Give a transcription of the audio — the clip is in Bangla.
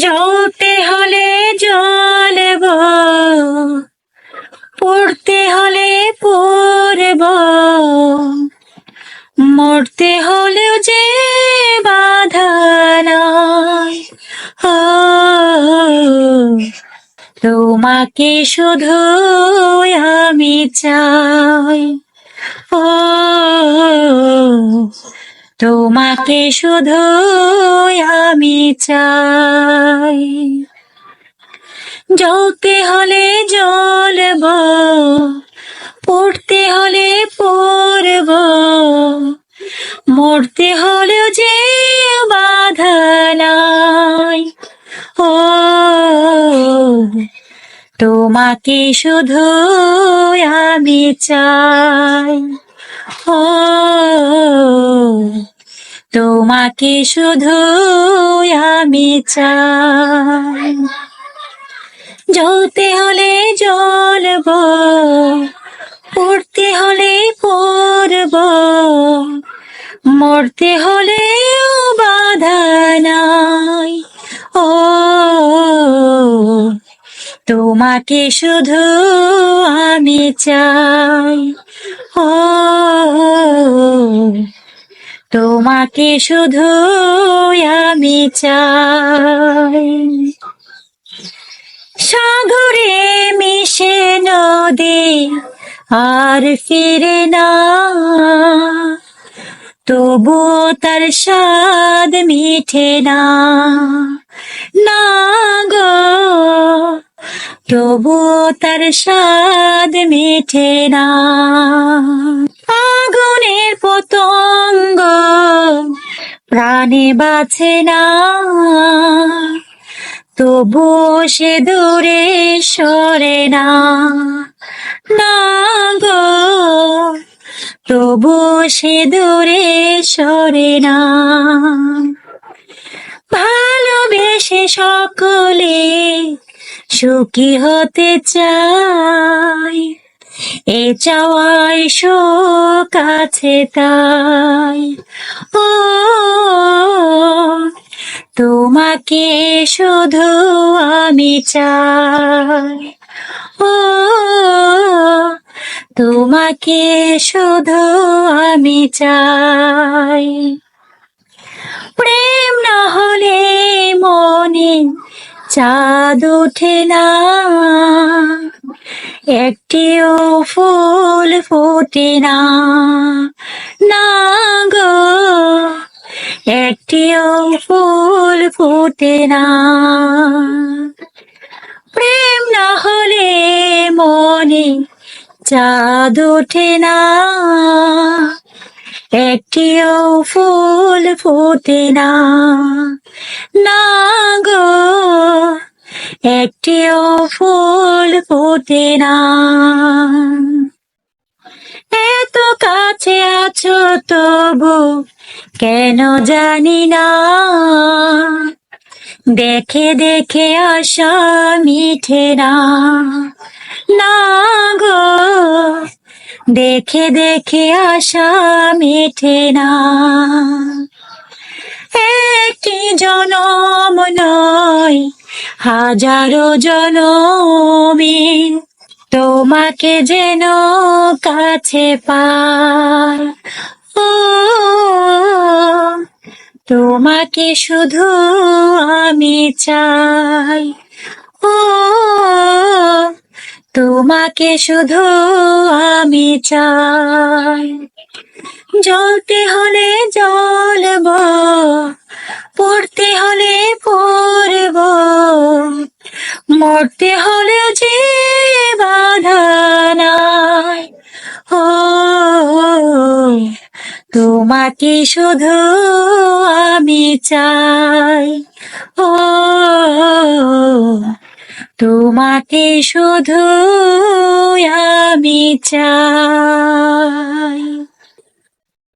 জ্বলতে হলে জ্বলব পড়তে হলে পড়ব। মরতে হলেও যে বাধা তোমাকে শুধু আমি চাই। ও তোমাকে শুধু আমি চাই। জ্বলতে হলে জ্বলব, পড়তে হলে পড়ব, মরতে হলেও যে বাধা নাই। ও, তোমাকে শুধু আমি চাই। ও তোমাকে শুধু আমি চাই। জ্বলতে হলে জ্বলব, পড়তে হলে পড়ব, মরতে হলেও বাধা নাই। ও, তোমাকে শুধু আমি চাই। ও তোমাকে শুধু আমি চাই। সাগরে মিশে নদী আর ফিরে না। তবু তার স্বাদ মিঠে না। না গো তবু তার স্বাদ মিঠে না। প্রাণে বাঁচে না। তবু সে দূরে সরে না। না গো, তবু সে দূরে সরে না। ভালোবেসে সকলে সুখী হতে চাই এ চাওয়াই শোক আছে তাই। ও, তোমাকে শুধু আমি চাই। ও, তোমাকে শুধু আমি চাই। প্রেম না হলে মনে চাঁদ ওঠে না। একটিও ফুল ফোটে না। না গো, একটিও ফুল ফোটে না। প্রেম না হলে মনে চাঁদ ওঠে না। একটিও ফুল ফোটে না। না গো, একটিও ফুল ফোটে না। এত কাছে আছো তবু কেন জানি না। দেখে দেখে আশা মিঠে না। না গো দেখে দেখে আশা মেঠে না। একটি জনম নয়, হাজারো জনমে তোমাকে যেন কাছে পায় ও, তোমাকে শুধু আমি চাই। ও তোমাকে শুধু আমি চাই। জ্বলতে হলে জ্বলব, পড়তে হলে পড়ব, মরতে হলে যে বাধা নাই। ও, তোমাকে শুধু আমি চাই। ও তোমাকে শুধু আমি চাই।